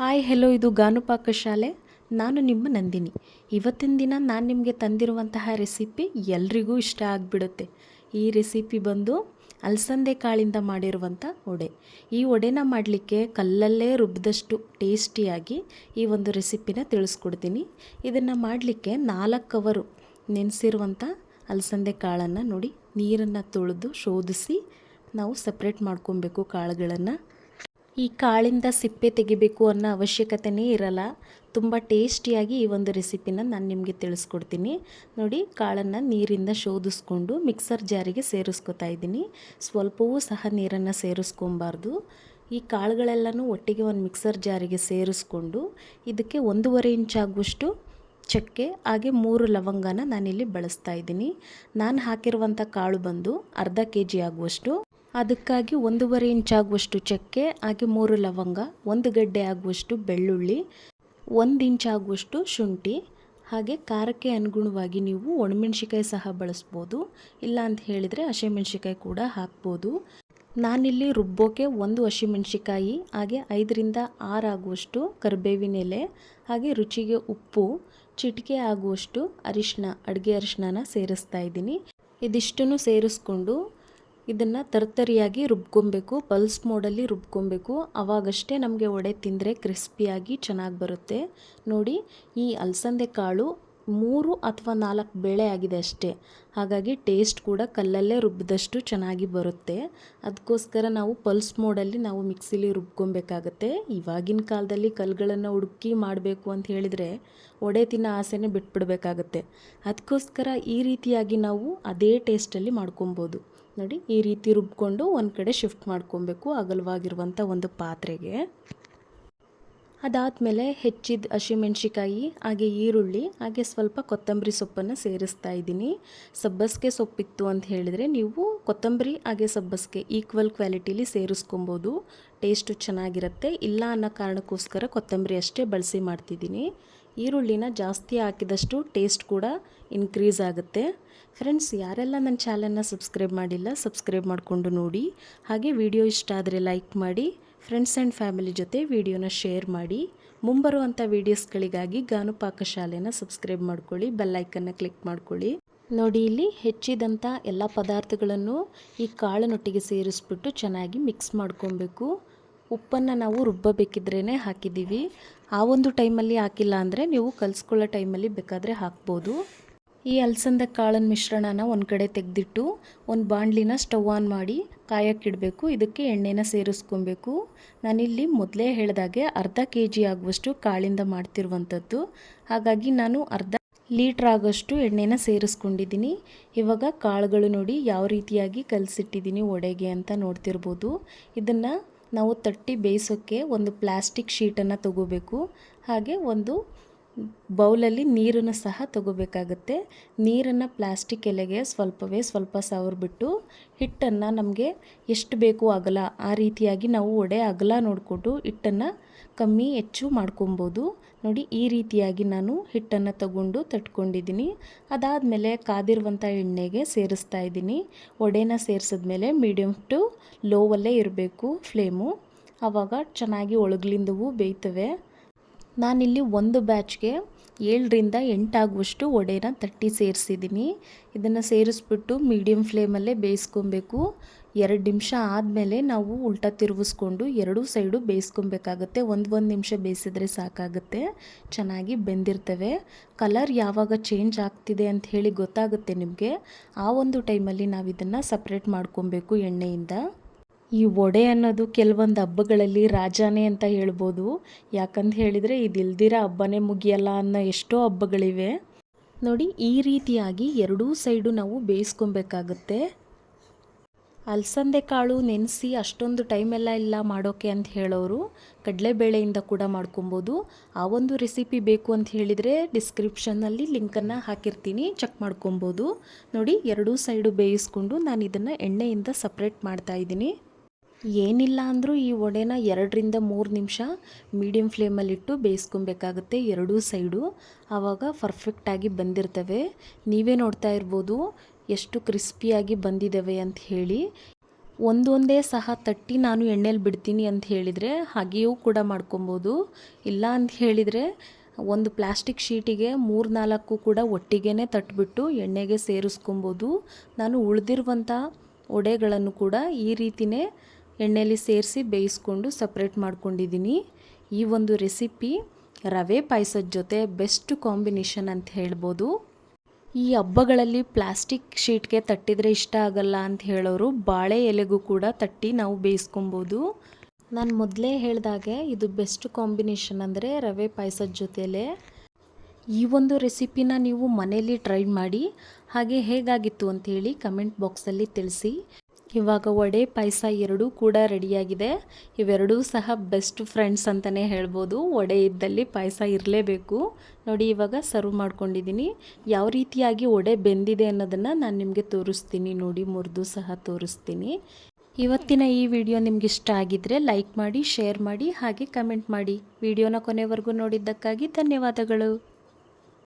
Hi hello ಇದು ಗಾನುಪಾಕ ಶಾಲೆ. ನಾನು ನಿಮ್ಮ ನಂದಿನಿ. ಇವತ್ತಿನ ದಿನ ನಾನು ನಿಮಗೆ ತಂದಿರುವಂತಹ ರೆಸಿಪಿ ಎಲ್ರಿಗೂ ಇಷ್ಟ ಆಗಿಬಿಡುತ್ತೆ. ಈ ರೆಸಿಪಿ ಬಂದು ಅಲಸಂದೆ ಕಾಳಿಂದ ಮಾಡಿರುವಂಥ ವಡೆ. ಈ ವಡೆನ ಮಾಡಲಿಕ್ಕೆ ಕಲ್ಲಲ್ಲೇ ರುಬ್ಬಿದಷ್ಟು ಟೇಸ್ಟಿಯಾಗಿ ಈ ಒಂದು ರೆಸಿಪಿನ ತಿಳಿಸ್ಕೊಡ್ತೀನಿ. ಇದನ್ನು ಮಾಡಲಿಕ್ಕೆ ನಾಲ್ಕು ಕವರು ನೆನೆಸಿರುವಂಥ ಅಲಸಂದೆ ಕಾಳನ್ನು ನೋಡಿ ನೀರನ್ನು ತೊಳೆದು ಶೋಧಿಸಿ ನಾವು ಸಪ್ರೇಟ್ ಮಾಡ್ಕೊಬೇಕು ಕಾಳುಗಳನ್ನು. ಈ ಕಾಳಿಂದ ಸಿಪ್ಪೆ ತೆಗಿಬೇಕು ಅನ್ನೋ ಅವಶ್ಯಕತೆನೇ ಇರಲ್ಲ. ತುಂಬ ಟೇಸ್ಟಿಯಾಗಿ ಈ ಒಂದು ರೆಸಿಪಿನ ನಾನು ನಿಮಗೆ ತಿಳಿಸ್ಕೊಡ್ತೀನಿ. ನೋಡಿ, ಕಾಳನ್ನು ನೀರಿಂದ ಶೋಧಿಸ್ಕೊಂಡು ಮಿಕ್ಸರ್ ಜಾರಿಗೆ ಸೇರಿಸ್ಕೊತಾ ಇದ್ದೀನಿ. ಸ್ವಲ್ಪವೂ ಸಹ ನೀರನ್ನು ಸೇರಿಸ್ಕೊಬಾರ್ದು. ಈ ಕಾಳುಗಳೆಲ್ಲನೂ ಒಟ್ಟಿಗೆ ಒಂದು ಮಿಕ್ಸರ್ ಜಾರಿಗೆ ಸೇರಿಸ್ಕೊಂಡು ಇದಕ್ಕೆ ಒಂದೂವರೆ ಇಂಚ್ ಆಗುವಷ್ಟು ಚಕ್ಕೆ, ಹಾಗೆ ಮೂರು ಲವಂಗನ ನಾನಿಲ್ಲಿ ಬಳಸ್ತಾ ಇದ್ದೀನಿ. ನಾನು ಹಾಕಿರುವಂಥ ಕಾಳು ಬಂದು ಅರ್ಧ ಕೆ ಜಿ ಆಗುವಷ್ಟು ಅದಕ್ಕಾಗಿ ಒಂದೂವರೆ ಇಂಚ್ ಆಗುವಷ್ಟು ಚಕ್ಕೆ, ಹಾಗೆ ಮೂರು ಲವಂಗ, ಒಂದು ಗಡ್ಡೆ ಆಗುವಷ್ಟು ಬೆಳ್ಳುಳ್ಳಿ, ಒಂದು ಇಂಚ್ ಆಗುವಷ್ಟು ಶುಂಠಿ, ಹಾಗೆ ಖಾರಕ್ಕೆ ಅನುಗುಣವಾಗಿ ನೀವು ಒಣಮೆಣ್ಸಿಕಾಯಿ ಸಹ ಬಳಸ್ಬೋದು. ಇಲ್ಲ ಅಂತ ಹೇಳಿದರೆ ಹಸಿಮೆಣ್ಸಿಕಾಯಿ ಕೂಡ ಹಾಕ್ಬೋದು. ನಾನಿಲ್ಲಿ ರುಬ್ಬೋಕೆ ಒಂದು ಹಸಿಮೆಣ್ಸಿಕಾಯಿ ಹಾಗೆ ಐದರಿಂದ ಆರಾಗುವಷ್ಟು ಕರಿಬೇವಿನ ಎಲೆ, ಹಾಗೆ ರುಚಿಗೆ ಉಪ್ಪು, ಚಿಟಿಕೆ ಆಗುವಷ್ಟು ಅರಿಶಿನ ಅಡುಗೆ ಅರಿಶಿನ ಸೇರಿಸ್ತಾ ಇದ್ದೀನಿ. ಇದಿಷ್ಟನ್ನು ಸೇರಿಸ್ಕೊಂಡು ಇದನ್ನು ತರ್ತರಿಯಾಗಿ ರುಬ್ಕೊಬೇಕು, ಪಲ್ಸ್ ಮೋಡಲ್ಲಿ ರುಬ್ಕೊಬೇಕು. ಆವಾಗಷ್ಟೇ ನಮಗೆ ವಡೆ ತಿಂದರೆ ಕ್ರಿಸ್ಪಿಯಾಗಿ ಚೆನ್ನಾಗಿ ಬರುತ್ತೆ. ನೋಡಿ, ಈ ಅಲಸಂದೆ ಕಾಳು ಮೂರು ಅಥವಾ ನಾಲ್ಕು ಬೇಳೆ ಆಗಿದೆ ಅಷ್ಟೇ. ಹಾಗಾಗಿ ಟೇಸ್ಟ್ ಕೂಡ ಕಲ್ಲಲ್ಲೇ ರುಬ್ಬಿದಷ್ಟು ಚೆನ್ನಾಗಿ ಬರುತ್ತೆ. ಅದಕ್ಕೋಸ್ಕರ ನಾವು ಪಲ್ಸ್ ಮೋಡಲ್ಲಿ ನಾವು ಮಿಕ್ಸಿಲಿ ರುಬ್ಕೊಬೇಕಾಗತ್ತೆ. ಇವಾಗಿನ ಕಾಲದಲ್ಲಿ ಕಲ್ಲುಗಳನ್ನು ಹುಡುಕಿ ಮಾಡಬೇಕು ಅಂತ ಹೇಳಿದರೆ ಒಡೆ ತಿನ್ನೋ ಆಸೆನೇ ಬಿಟ್ಬಿಡ್ಬೇಕಾಗತ್ತೆ. ಅದಕ್ಕೋಸ್ಕರ ಈ ರೀತಿಯಾಗಿ ನಾವು ಅದೇ ಟೇಸ್ಟಲ್ಲಿ ಮಾಡ್ಕೊಬೋದು. ನೋಡಿ, ಈ ರೀತಿ ರುಬ್ಕೊಂಡು ಒಂದು ಕಡೆ ಶಿಫ್ಟ್ ಮಾಡ್ಕೊಬೇಕು ಅಗಲವಾಗಿರುವಂಥ ಒಂದು ಪಾತ್ರೆಗೆ. ಅದಾದಮೇಲೆ ಹೆಚ್ಚಿದ ಹಸಿಮೆಣ್ಸಿಕಾಯಿ ಹಾಗೆ ಈರುಳ್ಳಿ, ಹಾಗೆ ಸ್ವಲ್ಪ ಕೊತ್ತಂಬರಿ ಸೊಪ್ಪನ್ನು ಸೇರಿಸ್ತಾ ಇದ್ದೀನಿ. ಸಬ್ಬಸ್ಗೆ ಸೊಪ್ಪಿತ್ತು ಅಂತ ಹೇಳಿದರೆ ನೀವು ಕೊತ್ತಂಬರಿ, ಹಾಗೆ ಸಬ್ಬಸಿಗೆ ಈಕ್ವಲ್ ಕ್ವಾಲಿಟೀಲಿ ಸೇರಿಸ್ಕೊಬೋದು. ಟೇಸ್ಟು ಚೆನ್ನಾಗಿರುತ್ತೆ. ಇಲ್ಲ ಅನ್ನೋ ಕಾರಣಕ್ಕೋಸ್ಕರ ಕೊತ್ತಂಬರಿ ಅಷ್ಟೇ ಬಳಸಿ ಮಾಡ್ತಿದ್ದೀನಿ. ಈರುಳ್ಳಿನ ಜಾಸ್ತಿ ಹಾಕಿದಷ್ಟು ಟೇಸ್ಟ್ ಕೂಡ ಇನ್ಕ್ರೀಸ್ ಆಗುತ್ತೆ. ಫ್ರೆಂಡ್ಸ್, ಯಾರೆಲ್ಲ ನನ್ನ ಚಾನಲ್ನ ಸಬ್ಸ್ಕ್ರೈಬ್ ಮಾಡಿಲ್ಲ, ಸಬ್ಸ್ಕ್ರೈಬ್ ಮಾಡಿಕೊಂಡು ನೋಡಿ. ಹಾಗೆ ವಿಡಿಯೋ ಇಷ್ಟ ಆದರೆ ಲೈಕ್ ಮಾಡಿ. ಫ್ರೆಂಡ್ಸ್ ಆ್ಯಂಡ್ ಫ್ಯಾಮಿಲಿ ಜೊತೆ ವಿಡಿಯೋನ ಶೇರ್ ಮಾಡಿ. ಮುಂಬರುವಂಥ ವೀಡಿಯೋಸ್ಗಳಿಗಾಗಿ ಗಾನು ಪಾಕಶಾಲೆನ ಸಬ್ಸ್ಕ್ರೈಬ್ ಮಾಡ್ಕೊಳ್ಳಿ ಬೆಲ್ಲೈಕನ್ನ ಕ್ಲಿಕ್ ಮಾಡ್ಕೊಳ್ಳಿ. ನೋಡಿ ಇಲ್ಲಿ ಹೆಚ್ಚಿದಂಥ ಎಲ್ಲ ಪದಾರ್ಥಗಳನ್ನು ಈ ಕಾಳನೊಟ್ಟಿಗೆ ಸೇರಿಸ್ಬಿಟ್ಟು ಚೆನ್ನಾಗಿ ಮಿಕ್ಸ್ ಮಾಡ್ಕೊಬೇಕು. ಉಪ್ಪನ್ನು ನಾವು ರುಬ್ಬಬೇಕಿದ್ರೇ ಹಾಕಿದ್ದೀವಿ. ಆ ಒಂದು ಟೈಮಲ್ಲಿ ಹಾಕಿಲ್ಲ ಅಂದರೆ ನೀವು ಕಲಿಸ್ಕೊಳ್ಳೋ ಟೈಮಲ್ಲಿ ಬೇಕಾದರೆ ಹಾಕ್ಬೋದು. ಈ ಅಲಸಂದ ಕಾಳಿನ ಮಿಶ್ರಣನ ಒಂದು ಕಡೆ ತೆಗೆದಿಟ್ಟು ಒಂದು ಬಾಣಲಿನ ಸ್ಟವ್ ಆನ್ ಮಾಡಿ ಕಾಯಕ್ಕಿಡಬೇಕು ಇದಕ್ಕೆ ಎಣ್ಣೆನ ಸೇರಿಸ್ಕೊಬೇಕು. ನಾನಿಲ್ಲಿ ಮೊದಲೇ ಹೇಳಿದಾಗೆ ಅರ್ಧ ಕೆ ಜಿ ಆಗುವಷ್ಟು ಕಾಳಿಂದ ಮಾಡ್ತಿರುವಂಥದ್ದು. ಹಾಗಾಗಿ ನಾನು ಅರ್ಧ ಲೀಟ್ರ್ ಆಗೋಷ್ಟು ಎಣ್ಣೆನ ಸೇರಿಸ್ಕೊಂಡಿದ್ದೀನಿ. ಇವಾಗ ಕಾಳುಗಳು ನೋಡಿ ಯಾವ ರೀತಿಯಾಗಿ ಕಲಸಿಟ್ಟಿದ್ದೀನಿ ಒಡೆಗೆ ಅಂತ ನೋಡ್ತಿರ್ಬೋದು. ಇದನ್ನು ನಾವು ತಟ್ಟಿ ಬೇಯಿಸೋಕ್ಕೆ ಒಂದು ಪ್ಲಾಸ್ಟಿಕ್ ಶೀಟನ್ನು ತಗೋಬೇಕು. ಹಾಗೆ ಒಂದು ಬೌಲಲ್ಲಿ ನೀರನ್ನು ಸಹ ತಗೋಬೇಕಾಗುತ್ತೆ. ನೀರನ್ನು ಪ್ಲಾಸ್ಟಿಕ್ ಎಲೆಗೆ ಸ್ವಲ್ಪವೇ ಸ್ವಲ್ಪ ಸವರ್ಬಿಟ್ಟು ಹಿಟ್ಟನ್ನು ನಮಗೆ ಎಷ್ಟು ಬೇಕು ಅಗಲ, ಆ ರೀತಿಯಾಗಿ ನಾವು ಒಡೆ ಅಗಲ ನೋಡಿಕೊಂಡು ಹಿಟ್ಟನ್ನು ಕಮ್ಮಿ ಹೆಚ್ಚು ಮಾಡ್ಕೊಬೋದು. ನೋಡಿ, ಈ ರೀತಿಯಾಗಿ ನಾನು ಹಿಟ್ಟನ್ನು ತಗೊಂಡು ತಟ್ಕೊಂಡಿದ್ದೀನಿ. ಅದಾದಮೇಲೆ ಕಾದಿರುವಂಥ ಎಣ್ಣೆಗೆ ಸೇರಿಸ್ತಾ ಇದ್ದೀನಿ. ಒಡೆನ ಸೇರಿಸಿದ್ಮೇಲೆ ಮೀಡಿಯಮ್ ಟು ಲೋವಲ್ಲೇ ಇರಬೇಕು ಫ್ಲೇಮು ಆವಾಗ ಚೆನ್ನಾಗಿ ಒಳಗ್ಲಿಂದವೂ ಬೇಯ್ತವೆ. ನಾನಿಲ್ಲಿ ಒಂದು ಬ್ಯಾಚ್ಗೆ ಏಳರಿಂದ ಎಂಟಾಗುವಷ್ಟು ಒಡೆನ ತಟ್ಟಿ ಸೇರಿಸಿದ್ದೀನಿ. ಇದನ್ನು ಸೇರಿಸ್ಬಿಟ್ಟು ಮೀಡಿಯಮ್ ಫ್ಲೇಮಲ್ಲೇ ಬೇಯಿಸ್ಕೊಬೇಕು. ಎರಡು ನಿಮಿಷ ಆದಮೇಲೆ ನಾವು ಉಲ್ಟ ತಿರುಗಿಸ್ಕೊಂಡು ಎರಡೂ ಸೈಡು ಬೇಯಿಸ್ಕೊಬೇಕಾಗುತ್ತೆ. ಒಂದು ಒಂದು ನಿಮಿಷ ಬೇಯಿಸಿದ್ರೆ ಸಾಕಾಗುತ್ತೆ. ಚೆನ್ನಾಗಿ ಬೆಂದಿರ್ತವೆ. ಕಲರ್ ಯಾವಾಗ ಚೇಂಜ್ ಆಗ್ತಿದೆ ಅಂತ ಹೇಳಿ ಗೊತ್ತಾಗುತ್ತೆ ನಿಮಗೆ. ಆ ಒಂದು ಟೈಮಲ್ಲಿ ನಾವು ಇದನ್ನು ಸಪ್ರೇಟ್ ಮಾಡ್ಕೊಬೇಕು ಎಣ್ಣೆಯಿಂದ. ಈ ಒಡೆ ಅನ್ನೋದು ಕೆಲವೊಂದು ಹಬ್ಬಗಳಲ್ಲಿ ರಾಜಾನೇ ಅಂತ ಹೇಳ್ಬೋದು. ಯಾಕಂತ ಹೇಳಿದರೆ ಇದಿಲ್ದಿರ ಹಬ್ಬನೇ ಮುಗಿಯಲ್ಲ ಅನ್ನೋ ಎಷ್ಟೋ ಹಬ್ಬಗಳಿವೆ. ನೋಡಿ, ಈ ರೀತಿಯಾಗಿ ಎರಡೂ ಸೈಡು ನಾವು ಬೇಯಿಸ್ಕೊಬೇಕಾಗುತ್ತೆ. ಅಲಸಂದೆ ಕಾಳು ನೆನೆಸಿ ಅಷ್ಟೊಂದು ಟೈಮೆಲ್ಲ ಇಲ್ಲ ಮಾಡೋಕೆ ಅಂತ ಹೇಳೋರು ಕಡಲೆಬೇಳೆಯಿಂದ ಕೂಡ ಮಾಡ್ಕೊಬೋದು. ಆ ಒಂದು ರೆಸಿಪಿ ಬೇಕು ಅಂತ ಹೇಳಿದರೆ ಡಿಸ್ಕ್ರಿಪ್ಷನ್ನಲ್ಲಿ ಲಿಂಕನ್ನು ಹಾಕಿರ್ತೀನಿ ಚೆಕ್ ಮಾಡ್ಕೊಬೋದು. ನೋಡಿ, ಎರಡೂ ಸೈಡು ಬೇಯಿಸ್ಕೊಂಡು ನಾನು ಇದನ್ನು ಎಣ್ಣೆಯಿಂದ ಸಪ್ರೇಟ್ ಮಾಡ್ತಾ ಇದ್ದೀನಿ. ಏನಿಲ್ಲ ಅಂದರೂ ಈ ವಡೆನ ಎರಡರಿಂದ ಮೂರು ನಿಮಿಷ ಮೀಡಿಯಮ್ ಫ್ಲೇಮಲ್ಲಿಟ್ಟು ಬೇಯಿಸ್ಕೊಬೇಕಾಗುತ್ತೆ ಎರಡೂ ಸೈಡು ಆವಾಗ ಪರ್ಫೆಕ್ಟಾಗಿ ಬಂದಿರ್ತವೆ. ನೀವೇ ನೋಡ್ತಾ ಇರ್ಬೋದು ಎಷ್ಟು ಕ್ರಿಸ್ಪಿಯಾಗಿ ಬಂದಿದ್ದಾವೆ ಅಂತ ಹೇಳಿ. ಒಂದೊಂದೇ ಸಹ ತಟ್ಟಿ ನಾನು ಎಣ್ಣೆಲಿ ಬಿಡ್ತೀನಿ ಅಂತ ಹೇಳಿದರೆ ಹಾಗೆಯೂ ಕೂಡ ಮಾಡ್ಕೊಬೋದು. ಇಲ್ಲ ಅಂತ ಹೇಳಿದರೆ ಒಂದು ಪ್ಲಾಸ್ಟಿಕ್ ಶೀಟಿಗೆ ಮೂರು ನಾಲ್ಕು ಕೂಡ ಒಟ್ಟಿಗೆ ತಟ್ಬಿಟ್ಟು ಎಣ್ಣೆಗೆ ಸೇರಿಸ್ಕೊಬೋದು. ನಾನು ಉಳಿದಿರುವಂಥ ಒಡೆಗಳನ್ನು ಕೂಡ ಈ ರೀತಿಯೇ ಎಣ್ಣೆಯಲ್ಲಿ ಸೇರಿಸಿ ಬೇಯಿಸ್ಕೊಂಡು ಸಪ್ರೇಟ್ ಮಾಡ್ಕೊಂಡಿದ್ದೀನಿ. ಈ ಒಂದು ರೆಸಿಪಿ ರವೆ ಪಾಯಸದ ಜೊತೆ ಬೆಸ್ಟ್ ಕಾಂಬಿನೇಷನ್ ಅಂತ ಹೇಳ್ಬೋದು. ಈ ಹಬ್ಬಗಳಲ್ಲಿ ಪ್ಲಾಸ್ಟಿಕ್ ಶೀಟ್ಗೆ ತಟ್ಟಿದರೆ ಇಷ್ಟ ಆಗಲ್ಲ ಅಂತ ಹೇಳೋರು ಬಾಳೆ ಎಲೆಗೂ ಕೂಡ ತಟ್ಟಿ ನಾವು ಬೇಯಿಸ್ಕೊಬೋದು. ನಾನು ಮೊದಲೇ ಹೇಳಿದಾಗೆ ಇದು ಬೆಸ್ಟ್ ಕಾಂಬಿನೇಷನ್ ಅಂದರೆ ರವೆ ಪಾಯಸದ ಜೊತೆಲೇ. ಈ ಒಂದು ರೆಸಿಪಿನ ನೀವು ಮನೆಯಲ್ಲಿ ಟ್ರೈ ಮಾಡಿ, ಹಾಗೆ ಹೇಗಾಗಿತ್ತು ಅಂತೇಳಿ ಕಮೆಂಟ್ ಬಾಕ್ಸಲ್ಲಿ ತಿಳಿಸಿ. ಇವಾಗ ವಡೆ, ಪಾಯಸ ಎರಡೂ ಕೂಡ ರೆಡಿಯಾಗಿದೆ. ಇವೆರಡೂ ಸಹ ಬೆಸ್ಟ್ ಫ್ರೆಂಡ್ಸ್ ಅಂತಲೇ ಹೇಳ್ಬೋದು. ವಡೆ ಇದ್ದಲ್ಲಿ ಪಾಯಸ ಇರಲೇಬೇಕು. ನೋಡಿ ಇವಾಗ ಸರ್ವ್ ಮಾಡ್ಕೊಂಡಿದ್ದೀನಿ. ಯಾವ ರೀತಿಯಾಗಿ ವಡೆ ಬೆಂದಿದೆ ಅನ್ನೋದನ್ನು ನಾನು ನಿಮಗೆ ತೋರಿಸ್ತೀನಿ. ನೋಡಿ ಮುರಿದು ಸಹ ತೋರಿಸ್ತೀನಿ. ಇವತ್ತಿನ ಈ ವಿಡಿಯೋ ನಿಮ್ಗೆ ಇಷ್ಟ ಆಗಿದ್ದರೆ ಲೈಕ್ ಮಾಡಿ ಶೇರ್ ಮಾಡಿ, ಹಾಗೆ ಕಮೆಂಟ್ ಮಾಡಿ. ವಿಡಿಯೋನ ಕೊನೆವರೆಗೂ ನೋಡಿದ್ದಕ್ಕಾಗಿ ಧನ್ಯವಾದಗಳು.